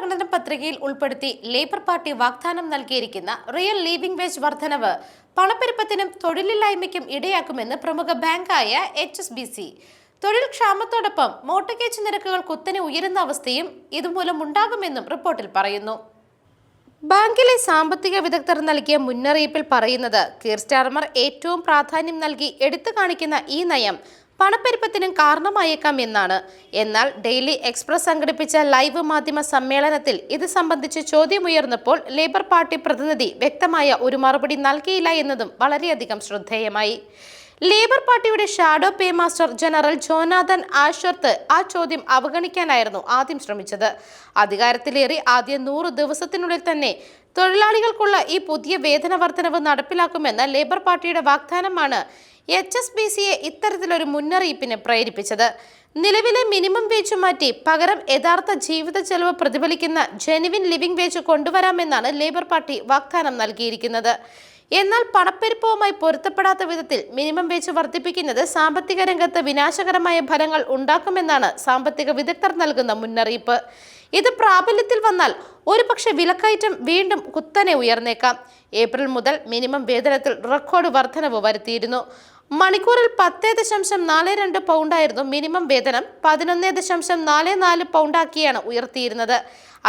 പ്രകടന പത്രികയിൽ ഉൾപ്പെടുത്തി ലേബർ പാർട്ടി വാഗ്ദാനം നൽകിയിരിക്കുന്ന റിയൽ ലീവിംഗ് വേജ് വർധനവ് പണപ്പെരുപ്പത്തിനും തൊഴിലില്ലായ്മയ്ക്കും ഇടയാക്കുമെന്ന് പ്രമുഖ ബാങ്കായ എച്ച് എസ് ബി സി തൊഴിൽ ക്ഷാമത്തോടൊപ്പം മോട്ടഗേജ് നിരക്കുകൾ കുത്തനെ ഉയരുന്ന അവസ്ഥയും ഇതുമൂലം ഉണ്ടാകുമെന്നും റിപ്പോർട്ടിൽ പറയുന്നു. ബാങ്കിലെ സാമ്പത്തിക വിദഗ്ധർ നൽകിയ മുന്നറിയിപ്പിൽ പറയുന്നത് കീർസ്റ്റാർമർ ഏറ്റവും പ്രാധാന്യം നൽകി എടുത്തു കാണിക്കുന്ന ഈ നയം പണപ്പെരുപ്പത്തിനും കാരണമായേക്കാം എന്നാണ്. എന്നാൽ ഡെയിലി എക്സ്പ്രസ് സംഘടിപ്പിച്ച ലൈവ് മാധ്യമ സമ്മേളനത്തിൽ ഇത് സംബന്ധിച്ച് ചോദ്യമുയർന്നപ്പോൾ ലേബർ പാർട്ടി പ്രതിനിധി വ്യക്തമായ ഒരു മറുപടി നൽകിയില്ല എന്നതും വളരെയധികം ശ്രദ്ധേയമായി. ലേബർ പാർട്ടിയുടെ shadow paymaster general Jonathan Ashworth ആ ചോദ്യം അവഗണിക്കാനായിരുന്നു ആദ്യം ശ്രമിച്ചത്. അധികാരത്തിലേറി ആദ്യ നൂറ് ദിവസത്തിനുള്ളിൽ തന്നെ തൊഴിലാളികൾക്കുള്ള ഈ പുതിയ വേതന വർധനവ് നടപ്പിലാക്കുമെന്ന ലേബർ പാർട്ടിയുടെ വാഗ്ദാനമാണ് എച്ച് എസ് ബി സിയെ ഇത്തരത്തിലൊരു മുന്നറിയിപ്പിന് പ്രേരിപ്പിച്ചത്. നിലവിലെ മിനിമം വേജ് മാറ്റി പകരം യഥാർത്ഥ ജീവിത ചെലവ് പ്രതിഫലിക്കുന്ന ജെനുവിൻ ലിവിംഗ് വേജ് കൊണ്ടുവരാമെന്നാണ് ലേബർ പാർട്ടി വാഗ്ദാനം നൽകിയിരിക്കുന്നത്. എന്നാൽ പണപ്പെരുപ്പവുമായി പൊരുത്തപ്പെടാത്ത വിധത്തിൽ മിനിമം വേജ് വർദ്ധിപ്പിക്കുന്നത് സാമ്പത്തിക രംഗത്ത് വിനാശകരമായ ഫലങ്ങൾ ഉണ്ടാക്കുമെന്നാണ് സാമ്പത്തിക വിദഗ്ധർ നൽകുന്ന മുന്നറിയിപ്പ്. ഇത് പ്രാബല്യത്തിൽ വന്നാൽ ഒരുപക്ഷെ വിലക്കയറ്റം വീണ്ടും കുത്തനെ ഉയർന്നേക്കാം. ഏപ്രിൽ മുതൽ മിനിമം വേതനത്തിൽ റെക്കോർഡ് വർധനവ് വരുത്തിയിരുന്നു. മണിക്കൂറിൽ പത്ത് ദശാംശം നാല് രണ്ട് പൗണ്ടായിരുന്നു മിനിമം വേതനം. പതിനൊന്ന് ദശാംശം നാല് നാല് പൗണ്ടാക്കിയാണ് ഉയർത്തിയിരുന്നത്.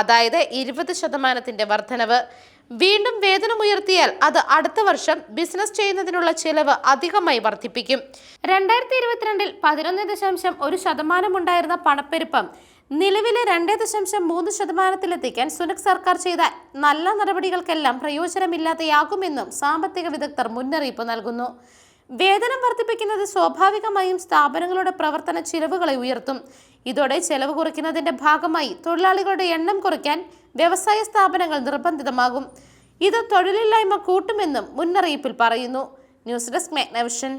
അതായത് ഇരുപത് ശതമാനത്തിന്റെ വർധനവ്. വീണ്ടും വേതനം ഉയർത്തിയാൽ അത് അടുത്ത വർഷം ബിസിനസ് ചെയ്യുന്നതിനുള്ള ചെലവ് അധികമായി വർദ്ധിപ്പിക്കും രണ്ടായിരത്തി ഇരുപത്തിരണ്ടിൽ പതിനൊന്ന് ദശാംശം ഒരു ശതമാനം ഉണ്ടായിരുന്ന പണപ്പെരുപ്പം നിലവിലെ രണ്ട് ദശാംശം മൂന്ന് ശതമാനത്തിലെത്തിക്കാൻ സുനക് സർക്കാർ ചെയ്ത നല്ല നടപടികൾക്കെല്ലാം പ്രയോജനമില്ലാതെയാകുമെന്നും സാമ്പത്തിക വിദഗ്ധർ മുന്നറിയിപ്പ് നൽകുന്നു. വേതനം വർദ്ധിപ്പിക്കുന്നത് സ്വാഭാവികമായും സ്ഥാപനങ്ങളുടെ പ്രവർത്തന ചിലവുകളെ ഉയർത്തും. ഇതോടെ ചെലവ് കുറയ്ക്കുന്നതിന്റെ ഭാഗമായി തൊഴിലാളികളുടെ എണ്ണം കുറയ്ക്കാൻ വ്യവസായ സ്ഥാപനങ്ങൾ നിർബന്ധിതമാകും. ഇത് തൊഴിലില്ലായ്മ കൂട്ടുമെന്നും മുന്നറിയിപ്പിൽ പറയുന്നു. News desk Magnavision